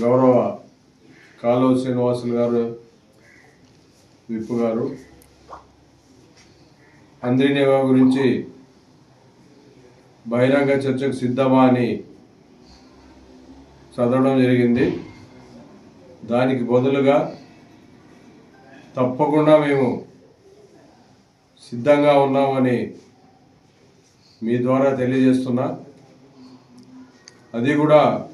గౌరవ కాలువ శ్రీనివాసులు గారు విప్పు గారు అంద్రినివా గురించి బహిరంగ చర్చకు సిద్ధమా అని చదవడం జరిగింది. దానికి బదులుగా తప్పకుండా మేము సిద్ధంగా ఉన్నామని మీ ద్వారా తెలియజేస్తున్నా. అది కూడా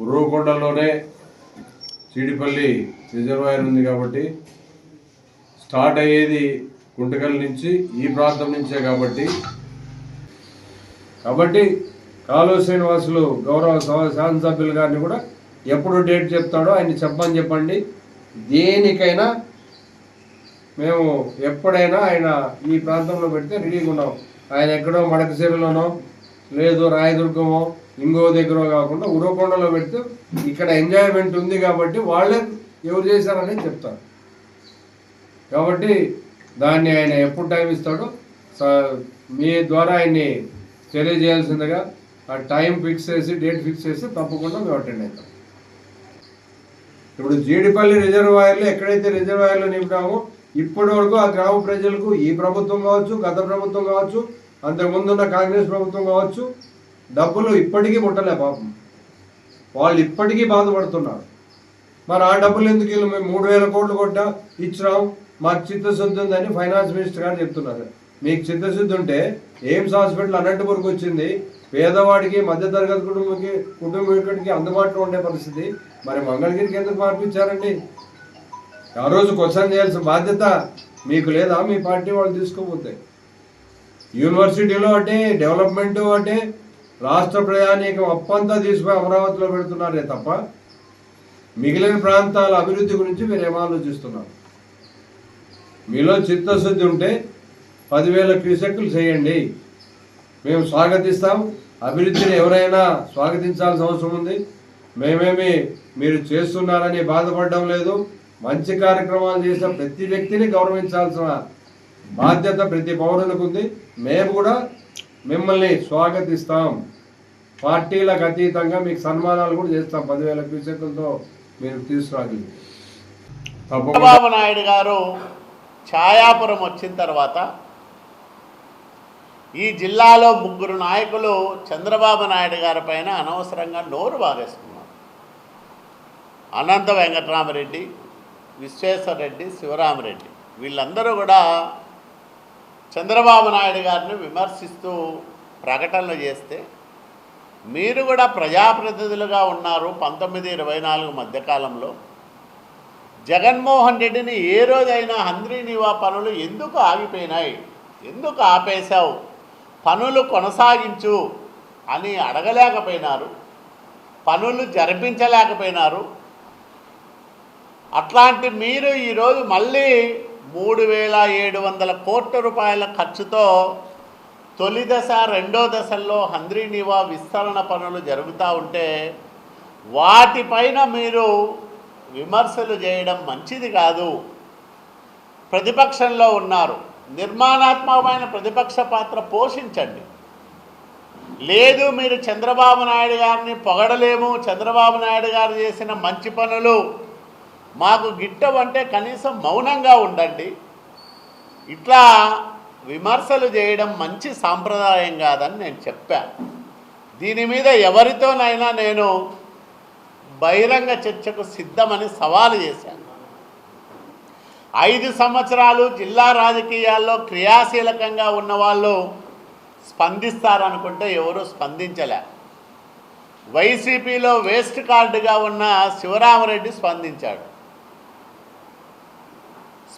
ఉర్రవకొండలోనే చీడిపల్లి రిజర్వాయర్ ఉంది కాబట్టి స్టార్ట్ అయ్యేది గుంటకల్ నుంచి ఈ ప్రాంతం నుంచే కాబట్టి. కాబట్టి కాలువ శ్రీనివాసులు గౌరవ శాసనసభ్యులు గారిని కూడా ఎప్పుడు డేట్ చెప్తాడో ఆయన చెప్పని చెప్పండి. దేనికైనా మేము ఎప్పుడైనా ఆయన ఈ ప్రాంతంలో పెడితే రెడీగా ఉన్నాం. ఆయన ఎక్కడో మడకసిరిలోనో లేదు రాయదుర్గమో ఇంకో దగ్గర కాకుండా ఉరవకొండలో పెడితే ఇక్కడ ఎంజాయ్మెంట్ ఉంది కాబట్టి వాళ్ళే ఎవరు చేశారని చెప్తారు. కాబట్టి దాన్ని ఆయన ఎప్పుడు టైం ఇస్తాడో మీ ద్వారా ఆయన్ని తెలియజేయాల్సిందిగా ఆ టైం ఫిక్స్ చేసి డేట్ ఫిక్స్ చేసి తప్పకుండా మేము అటెండ్ అవుతాం. ఇప్పుడు జీడిపల్లి రిజర్వాయర్లు ఎక్కడైతే రిజర్వాయర్లు నింపామో ఇప్పటి వరకు ఆ గ్రామ ప్రజలకు ఈ ప్రభుత్వం కావచ్చు గత ప్రభుత్వం కావచ్చు అంతకుముందున్న కాంగ్రెస్ ప్రభుత్వం కావచ్చు డబ్బులు ఇప్పటికీ ముట్టలే పాపం వాళ్ళు ఇప్పటికీ బాధపడుతున్నారు. మరి ఆ డబ్బులు ఎందుకు వీళ్ళు మేము మూడు వేల కోట్లు కొట్టా ఇచ్చినాం మాకు చిత్తశుద్ధి ఉందని ఫైనాన్స్ మినిస్టర్ గారు చెప్తున్నారు. మీకు చిత్తశుద్ధి ఉంటే ఎయిమ్స్ హాస్పిటల్ అనంతపురంకి వచ్చింది. పేదవాడికి మధ్యతరగతి కుటుంబకి కుటుంబీకుడికి అందుబాటులో ఉండే పరిస్థితి. మరి మంగళగిరికి ఎందుకు మార్పించారండి? ఆ రోజు క్వశ్చన్ చేయాల్సిన బాధ్యత మీకు లేదా? మీ పార్టీ వాళ్ళు తీసుకోపోతే యూనివర్సిటీలో అంటే డెవలప్మెంట్ అంటే రాష్ట్ర ప్రయాణిక ఒప్పంతా తీసుకుని అమరావతిలో పెడుతున్నారే తప్ప మిగిలిన ప్రాంతాల అభివృద్ధి గురించి మీరు ఏమాలోచిస్తున్నారు మీలో చిత్తశుద్ధి ఉంటే పదివేల క్యూసెక్లు చేయండి. మేము స్వాగతిస్తాం. అభివృద్ధిని ఎవరైనా స్వాగతించాల్సిన అవసరం ఉంది. మేమేమి మీరు చేస్తున్నారని బాధపడడం లేదు. మంచి కార్యక్రమాలు చేసిన ప్రతి వ్యక్తిని గౌరవించాల్సిన బాధ్యత ప్రతి పౌరునికి ఉంది మేము కూడా మిమ్మల్ని స్వాగతిస్తాం. పార్టీలకు అతీతంగా మీకు సన్మానాలు కూడా చేస్తాం. పదివేల క్యూసెక్లతో మీరు తీసుకురాదు చంద్రబాబు నాయుడు గారు ఛాయాపురం వచ్చిన తర్వాత ఈ జిల్లాలో ముగ్గురు నాయకులు చంద్రబాబు నాయుడు గారి పైన అనవసరంగా నోరు బాగేసుకున్నారు అనంత వెంకటరామరెడ్డి విశ్వేశ్వరరెడ్డి శివరామరెడ్డి వీళ్ళందరూ కూడా చంద్రబాబు నాయుడు గారిని విమర్శిస్తూ ప్రకటనలు చేస్తే మీరు కూడా ప్రజాప్రతినిధులుగా ఉన్నారు పంతొమ్మిది ఇరవై నాలుగు మధ్యకాలంలో. జగన్మోహన్ రెడ్డిని ఏ రోజైనా హంద్రీ నివా పనులు ఎందుకు ఆగిపోయినాయి? ఎందుకు ఆపేశావు? పనులు కొనసాగించు అని అడగలేకపోయినారు. పనులు జరిపించలేకపోయినారు. అట్లాంటి మీరు ఈరోజు మళ్ళీ మూడు వేల ఏడు వందల కోట్ల రూపాయల ఖర్చుతో తొలి దశ రెండో దశల్లో హంద్రీనివా విస్తరణ పనులు జరుగుతూ ఉంటే వాటిపైన మీరు విమర్శలు చేయడం మంచిది కాదు. ప్రతిపక్షంలో ఉన్నారు. నిర్మాణాత్మకమైన ప్రతిపక్ష పాత్ర పోషించండి. లేదు మీరు చంద్రబాబు నాయుడు గారిని పొగడలేము. చంద్రబాబు నాయుడు గారు చేసిన మంచి పనులు మాకు గిట్టవంటే కనీసం మౌనంగా ఉండండి. ఇట్లా విమర్శలు చేయడం మంచి సాంప్రదాయం కాదని నేను చెప్పాను దీని మీద ఎవరితోనైనా నేను బహిరంగ చర్చకు సిద్ధమని సవాలు చేశాను. ఐదు సంవత్సరాలు జిల్లా రాజకీయాల్లో క్రియాశీలకంగా ఉన్న వాళ్ళు స్పందిస్తారనుకుంటే ఎవరూ స్పందించలే. వైసీపీలో వేస్ట్ కార్డుగా ఉన్న శివరామరెడ్డి స్పందించాడు.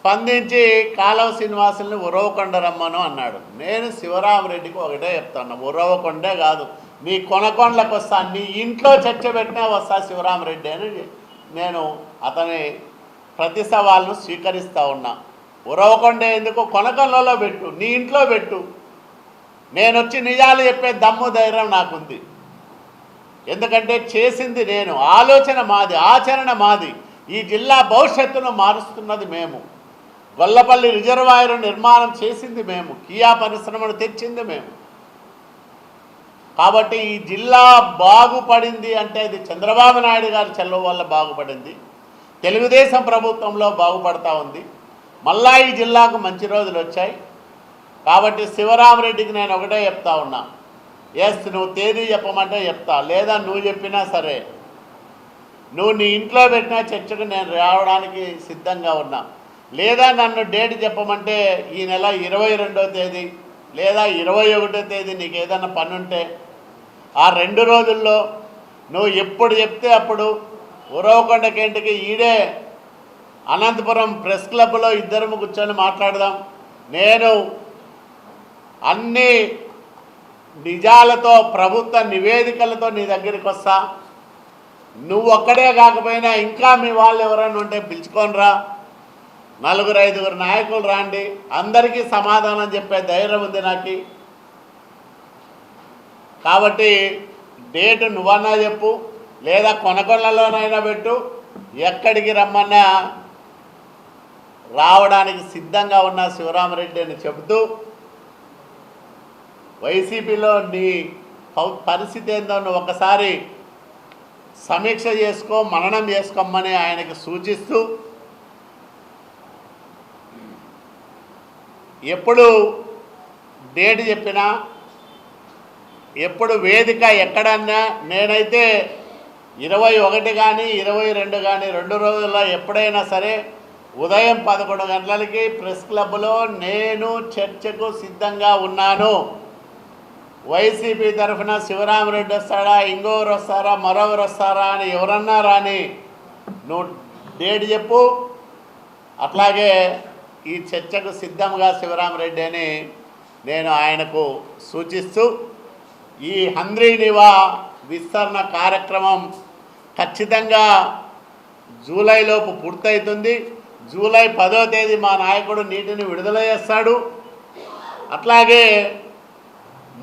స్పందించి కాలవ శ్రీనివాసుల్ని ఉరవకొండ రమ్మను అన్నాడు. నేను శివరామరెడ్డికి ఒకటే చెప్తాను. ఉరవకొండే కాదు. నీ కొనకొండలకు వస్తా. నీ ఇంట్లో చర్చ పెట్టినా వస్తా శివరామరెడ్డి అని నేను అతని ప్రతి సవాల్ను స్వీకరిస్తూ ఉన్నా. ఉరవకొండే ఎందుకు? కొనకొండలో పెట్టు. నీ ఇంట్లో పెట్టు. నేను వచ్చి నిజాలు చెప్పే దమ్ము ధైర్యం నాకుంది. ఎందుకంటే చేసింది నేను. ఆలోచన మాది ఆచరణ మాది. ఈ జిల్లా భవిష్యత్తును మారుస్తున్నది మేము. గొల్లపల్లి రిజర్వాయర్ నిర్మాణం చేసింది మేము. కియా పరిశ్రమను తెచ్చింది మేము. కాబట్టి ఈ జిల్లా బాగుపడింది అంటే అది చంద్రబాబు నాయుడు గారి చెల్లవ వల్ల బాగుపడింది. తెలుగుదేశం ప్రభుత్వంలో బాగుపడతా ఉంది. మళ్ళా ఈ జిల్లాకు మంచి రోజులు వచ్చాయి. కాబట్టి శివరామరెడ్డికి నేను ఒకటే చెప్తా ఉన్నా. ఎస్ నువ్వు తేదీ చెప్పమంటే చెప్తా. లేదా నువ్వు చెప్పినా సరే. నువ్వు నీ ఇంట్లో పెట్టిన చర్చకు నేను రావడానికి సిద్ధంగా ఉన్నా. లేదా నన్ను డేట్ చెప్పమంటే ఈ నెల ఇరవై రెండో తేదీ లేదా ఇరవై ఒకటో తేదీ నీకు ఏదైనా పని ఉంటే ఆ రెండు రోజుల్లో నువ్వు ఎప్పుడు చెప్తే అప్పుడు ఉరవకొండకేంటికి ఈడే అనంతపురం ప్రెస్ క్లబ్లో ఇద్దరు కూర్చొని మాట్లాడదాం. నేను అన్ని నిజాలతో ప్రభుత్వ నివేదికలతో నీ దగ్గరికి వస్తా. నువ్వు ఒక్కడే కాకపోయినా ఇంకా మీ వాళ్ళు ఎవరైనా ఉంటే పిలుచుకొని రా నలుగురు ఐదుగురు నాయకులు రాండి. అందరికీ సమాధానం చెప్పే ధైర్యం ఉంది నాకు. కాబట్టి డేట్ నువ్వన్నా చెప్పు లేదా కొనకొనలోనైనా పెట్టు. ఎక్కడికి రమ్మన్నా రావడానికి సిద్ధంగా ఉన్న శివరామరెడ్డి అని చెబుతూ వైసీపీలో నీ పౌ- పరిస్థితి ఏందో నువ్వు ఒకసారి సమీక్ష చేసుకో మననం చేసుకోమని ఆయనకి సూచిస్తూ ఎప్పుడు డేట్ చెప్పినా ఎప్పుడు వేదిక ఎక్కడన్నా నేనైతే ఇరవై ఒకటి కానీ ఇరవై రెండు కానీ రెండు రోజుల్లో ఎప్పుడైనా సరే ఉదయం పదకొండు గంటలకి ప్రెస్ క్లబ్లో నేను చర్చకు సిద్ధంగా ఉన్నాను. వైసీపీ తరఫున శివరామరెడ్డి వస్తాడా ఇంకోరు వస్తారా మరొకరు వస్తారా అని ఎవరన్నా రాని నువ్వు డేట్ చెప్పు. అట్లాగే ఈ చర్చకు సిద్ధంగా శివరామరెడ్డి అని నేను ఆయనకు సూచిస్తూ ఈ హంద్రీ నివా విస్తరణ కార్యక్రమం ఖచ్చితంగా జూలైలోపు పూర్తవుతుంది జూలై పదో తేదీ మా నాయకుడు నీటిని విడుదల చేస్తాడు. అట్లాగే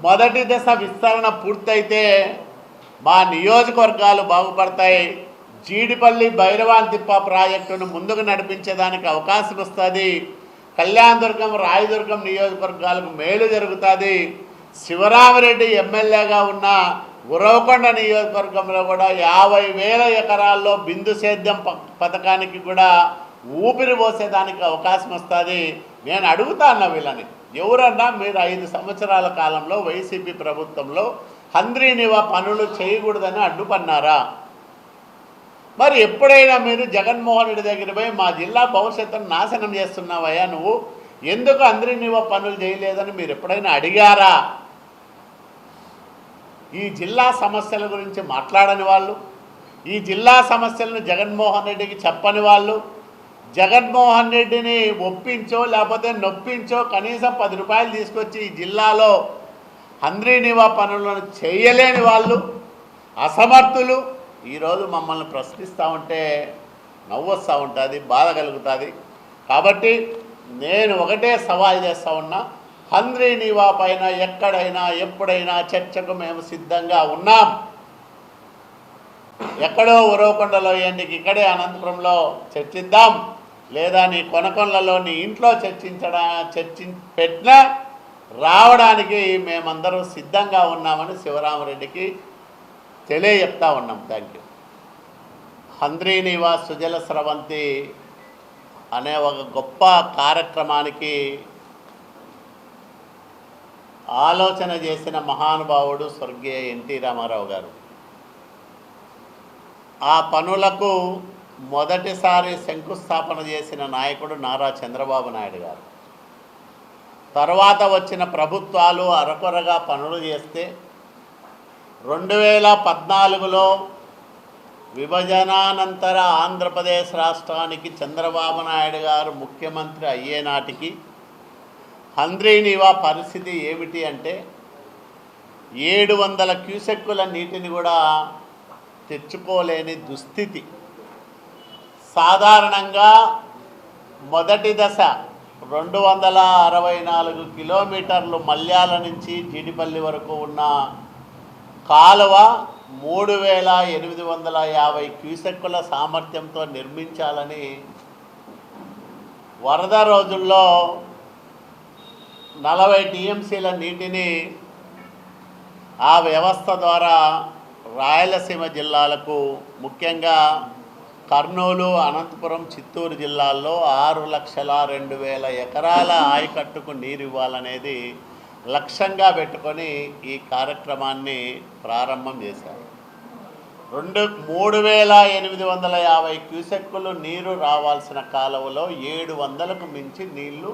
మొదటి దశ విస్తరణ పూర్తయితే మా నియోజకవర్గాలు బాగుపడతాయి. జీడిపల్లి భైరవాంతిప్ప ప్రాజెక్టును ముందుకు నడిపించేదానికి అవకాశం వస్తుంది. కళ్యాణదుర్గం రాయదుర్గం నియోజకవర్గాలకు మేలు జరుగుతుంది. శివరామరెడ్డి ఎమ్మెల్యేగా ఉన్న గురవకొండ నియోజకవర్గంలో కూడా యాభై వేల ఎకరాల్లో బిందు సేద్యం ప- పథకానికి కూడా ఊపిరి పోసేదానికి అవకాశం వస్తుంది. నేను అడుగుతా వీళ్ళని. ఎవరన్నా మీరు ఐదు సంవత్సరాల కాలంలో వైసీపీ ప్రభుత్వంలో హంద్రీనివా పనులు చేయకూడదని అడ్డుపన్నారా? మరి ఎప్పుడైనా మీరు జగన్మోహన్ రెడ్డి దగ్గర పోయి మా జిల్లా భవిష్యత్తును నాశనం చేస్తున్నావయ్యా నువ్వు ఎందుకు అందరినీ పనులు చేయలేదని మీరు ఎప్పుడైనా అడిగారా? ఈ జిల్లా సమస్యల గురించి మాట్లాడని వాళ్ళు ఈ జిల్లా సమస్యలను జగన్మోహన్ రెడ్డికి చెప్పని వాళ్ళు జగన్మోహన్ రెడ్డిని ఒప్పించో లేకపోతే నొప్పించో కనీసం పది రూపాయలు తీసుకొచ్చి ఈ జిల్లాలో హంద్రీనివా పనులను చేయలేని వాళ్ళు అసమర్థులు ఈరోజు మమ్మల్ని ప్రశ్నిస్తూ ఉంటే నవ్వు వస్తూ ఉంటుంది బాధ కలుగుతుంది. కాబట్టి నేను ఒకటే సవాల్ చేస్తూ ఉన్నా హంద్రీ నీవా పైన ఎక్కడైనా ఎప్పుడైనా చర్చకు మేము సిద్ధంగా ఉన్నాం. ఎక్కడో ఉరవకొండలో ఏంటికి ఇక్కడే అనంతపురంలో చర్చిద్దాం. లేదా నీ కొనకొండలలో నీ ఇంట్లో చర్చించడా చర్చి పెట్టినా రావడానికి మేమందరం సిద్ధంగా ఉన్నామని శివరామరెడ్డికి తెలియజెప్తా ఉన్నాం. థ్యాంక్ యూ హంద్రీ నివాస్ సుజల స్రవంతి అనే ఒక గొప్ప కార్యక్రమానికి ఆలోచన చేసిన మహానుభావుడు స్వర్గీయ ఎన్టీ రామారావు గారు. ఆ పనులకు మొదటిసారి శంకుస్థాపన చేసిన నాయకుడు నారా చంద్రబాబు నాయుడు గారు. తర్వాత వచ్చిన ప్రభుత్వాలు అరకొరగా పనులు చేస్తే రెండు వేల పద్నాలుగులో విభజనానంతర ఆంధ్రప్రదేశ్ రాష్ట్రానికి చంద్రబాబు నాయుడు గారు ముఖ్యమంత్రి అయ్యే నాటికి హంద్రీనివా పరిస్థితి ఏమిటి అంటే ఏడు వందల క్యూసెక్కుల నీటిని కూడా తెచ్చుకోలేని దుస్థితి. సాధారణంగా మొదటి దశ రెండు వందల అరవై నాలుగు కిలోమీటర్లు మల్యాల నుంచి జీడిపల్లి వరకు ఉన్న కాలువ మూడు వేల ఎనిమిది వందల యాభై క్యూసెక్కుల సామర్థ్యంతో నిర్మించాలని వరద రోజుల్లో నలభై టీఎంసీల నీటిని ఆ వ్యవస్థ ద్వారా రాయలసీమ జిల్లాలకు ముఖ్యంగా కర్నూలు అనంతపురం చిత్తూరు జిల్లాల్లో ఆరు లక్షల రెండు వేల ఎకరాల ఆయకట్టుకు నీరు ఇవ్వాలనేది లక్ష్యంగా పెట్టుకొని ఈ కార్యక్రమాన్ని ప్రారంభం చేశారు. రెండు మూడు వేల ఎనిమిది వందల యాభై క్యూసెక్కులు నీరు రావాల్సిన కాలువలో ఏడు వందలకు మించి నీళ్ళు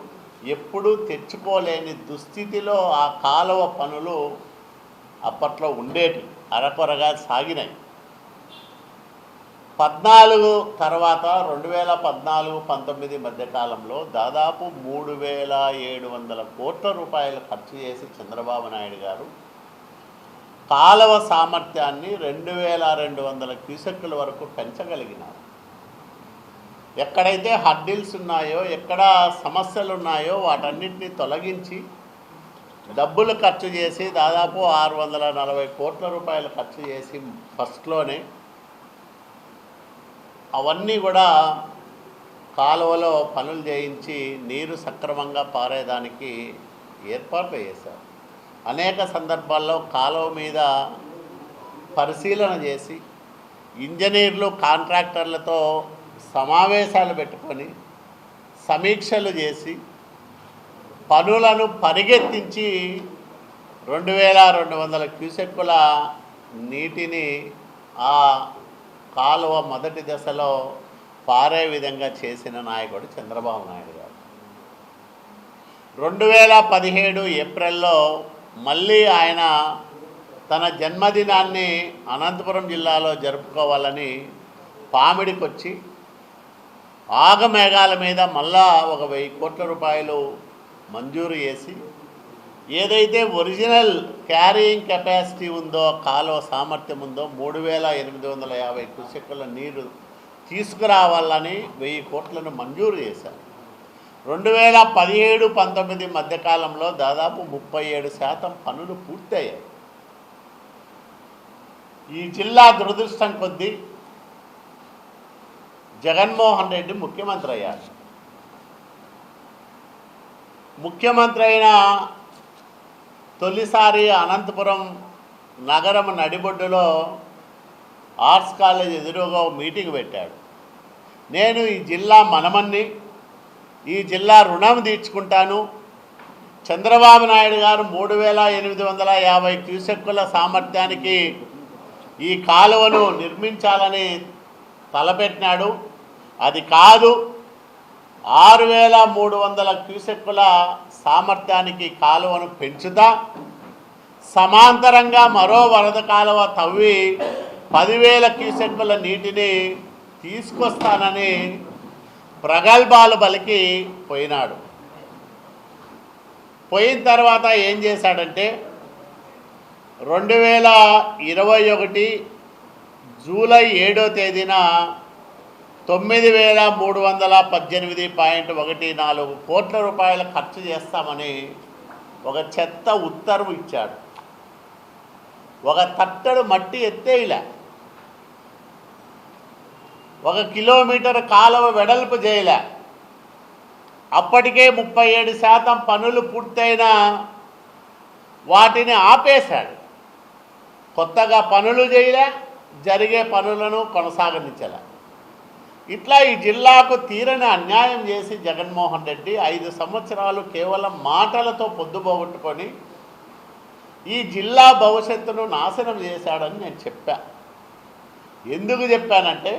ఎప్పుడూ తెచ్చుకోలేని దుస్థితిలో ఆ కాలువ పనులు అప్పట్లో ఉండేటి అరకొరగా సాగినాయి. పద్నాలుగు తర్వాత రెండు వేల పద్నాలుగు పంతొమ్మిది మధ్యకాలంలో దాదాపు మూడు వేల ఏడు వందల కోట్ల రూపాయలు ఖర్చు చేసి చంద్రబాబు నాయుడు గారు కాలువ సామర్థ్యాన్ని రెండు వేల రెండు వందల క్యూసెక్ల వరకు పెంచగలిగినారు. ఎక్కడైతే హడ్డిల్స్ ఉన్నాయో ఎక్కడ సమస్యలు ఉన్నాయో వాటన్నిటిని తొలగించి డబ్బులు ఖర్చు చేసి దాదాపు ఆరు వందల నలభై కోట్ల రూపాయలు ఖర్చు చేసి ఫస్ట్లోనే అవన్నీ కూడా కాలువలో పనులు చేయించి నీరు సక్రమంగా పారేదానికి ఏర్పాట్లు చేశారు. అనేక సందర్భాల్లో కాలువ మీద పరిశీలన చేసి ఇంజనీర్లు కాంట్రాక్టర్లతో సమావేశాలు పెట్టుకొని సమీక్షలు చేసి పనులను పరిగెత్తించి రెండు వేల రెండు వందల క్యూసెక్కుల నీటిని ఆ కాలువ మొదటి దశలో పారే విధంగా చేసిన నాయకుడు చంద్రబాబు నాయుడు గారు. రెండు వేల పదిహేడు ఏప్రిల్లో మళ్ళీ ఆయన తన జన్మదినాన్ని అనంతపురం జిల్లాలో జరుపుకోవాలని పామిడికొచ్చి ఆగమేఘాల మీద మళ్ళా ఒక వెయ్యి కోట్ల రూపాయలు మంజూరు చేసి ఏదైతే ఒరిజినల్ క్యారీయింగ్ కెపాసిటీ ఉందో కాలువ సామర్థ్యం ఉందో మూడు వేల ఎనిమిది వందల యాభై క్యూసెక్కుల నీరు తీసుకురావాలని వెయ్యి కోట్లను మంజూరు చేశారు. రెండు వేల పదిహేడు పంతొమ్మిది మధ్యకాలంలో దాదాపు ముప్పై ఏడు శాతం పనులు పూర్తయ్యాయి. ఈ జిల్లా దురదృష్టం కొద్దీ జగన్మోహన్ రెడ్డి ముఖ్యమంత్రి అయ్యారు. ముఖ్యమంత్రి అయిన తొలిసారి అనంతపురం నగరం నడిబొడ్డులో ఆర్ట్స్ కాలేజ్ ఎదురుగా మీటింగ్ పెట్టాడు. నేను ఈ జిల్లా మనమన్ని ఈ జిల్లా రుణం తీర్చుకుంటాను. చంద్రబాబు నాయుడు గారు మూడు వేల ఎనిమిది వందల యాభై క్యూసెక్కుల సామర్థ్యానికి ఈ కాలువను నిర్మించాలని తలపెట్టినాడు. అది కాదు ఆరు వేల మూడు వందల క్యూసెక్కుల సామర్థ్యానికి కాలువను పెంచుతా సమాంతరంగా మరో వరద కాలువ తవ్వి పదివేల క్యూసెక్కుల నీటిని తీసుకొస్తానని ప్రగల్భాలు బలికి పోయినాడు. పోయిన తర్వాత ఏం చేశాడంటే రెండు వేల ఇరవై ఒకటి జూలై ఏడో తేదీన తొమ్మిది వేల మూడు వందల పద్దెనిమిది పాయింట్ ఒకటి నాలుగు కోట్ల రూపాయలు ఖర్చు చేస్తామని ఒక చెత్త ఉత్తర్వు ఇచ్చాడు. ఒక తట్టడు మట్టి ఎత్తేయలే ఒక కిలోమీటర్ కాలువ వెడల్పు చేయలే. అప్పటికే ముప్పై ఏడు శాతం పనులు పూర్తయిన వాటిని ఆపేశాడు. కొత్తగా పనులు చేయలే జరిగే పనులను కొనసాగించలే. ఇట్లా ఈ జిల్లాకు తీరని అన్యాయం చేసి జగన్మోహన్ రెడ్డి ఐదు సంవత్సరాలు కేవలం మాటలతో పొద్దుపోగొట్టుకొని ఈ జిల్లా భవిష్యత్తును నాశనం చేశాడని నేను చెప్పా. ఎందుకు చెప్పానంటే